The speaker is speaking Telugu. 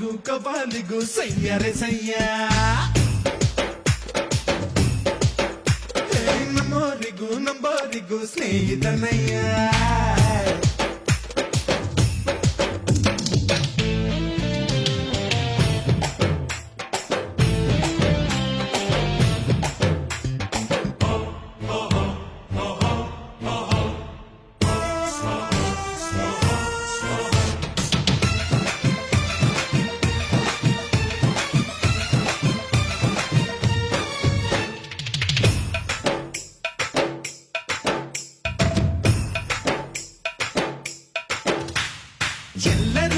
కబాలిగు కబాలిగు సయ్యరే సయ్యా. నమ్మోరిగు నంబోరిగు స్నేహితనయ్యా. Yelena.